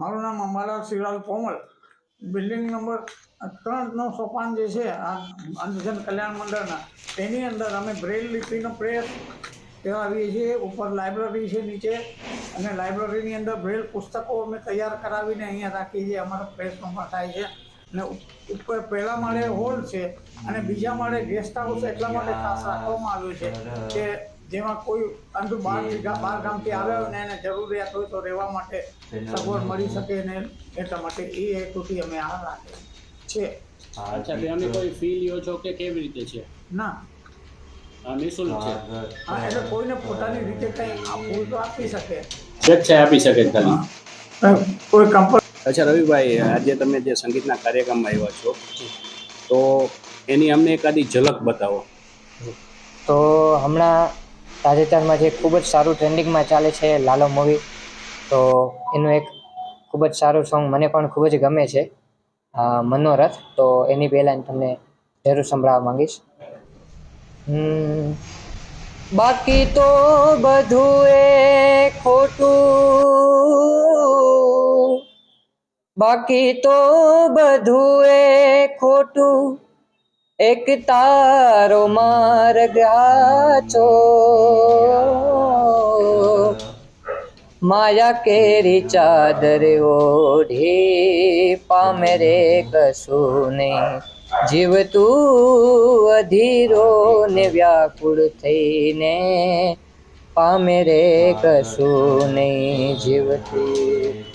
મારું નામ Ambalal Shivlal Pomal building number ત્રણનો સોપાન જે છે, આ અંધજન કલ્યાણ મંડળના, તેની અંદર અમે બ્રેલ લિપિનો પ્રેસ કરાવીએ છીએ. ઉપર લાઇબ્રેરી છે નીચે અને લાઇબ્રેરીની અંદર બ્રેલ પુસ્તકો અમે તૈયાર કરાવીને અહીંયા રાખીએ છીએ. અમારા પ્રેસમાં પણ થાય છે. અને ઉપર પહેલા માળે હોલ છે અને બીજા માળે ગેસ્ટ હાઉસ એટલા માટે ખાસ રાખવામાં આવ્યું છે કે જેમાં કોઈ અંધુ બાર બાર ગામથી આવ્યા હોય ને એને જરૂરિયાત હોય તો રહેવા માટે સગવડ મળી શકે ને એટલા માટે એ હેતુથી અમે આ રાખે છે. અચ્છા બે અમે કોઈ ફી લ્યો છો કે કેવી રીતે છે? ના. નિઃશુલ્ક છે. હા એટલે કોઈને પોતાની રીતે કંઈ આપવું તો આપી શકે. સ્વેચ્છાએ આપી શકે છે ખાલી કોઈ કંપની અચ્છા રવિભાઈ આજે તમે જે સંગીતના કાર્યક્રમમાં આવ્યા છો તો એની અમને એકાદી ઝલક બતાવો. તો હમણાં તાજેતરમાં જે ખૂબ જ સારું ટ્રેન્ડિંગમાં ચાલે છે લાલો મૂવી, તો એનું એક ખૂબ જ સારું સોંગ મને પણ ખૂબ જ ગમે છે મનોરથ, તો એની બે તમને જરૂર સંભળાવવા માંગીશ. બાકી તો બધું એ ખોટું, બાકી તો બધું એ ખોટું એક તારો માર્ગ આછો. માયા કેરી ચાદર ઓઢી પામે રે કશું નહીં જીવ તું અધીરો ને વ્યાકુળ થઈને પામે રે કશું નહીં જીવતી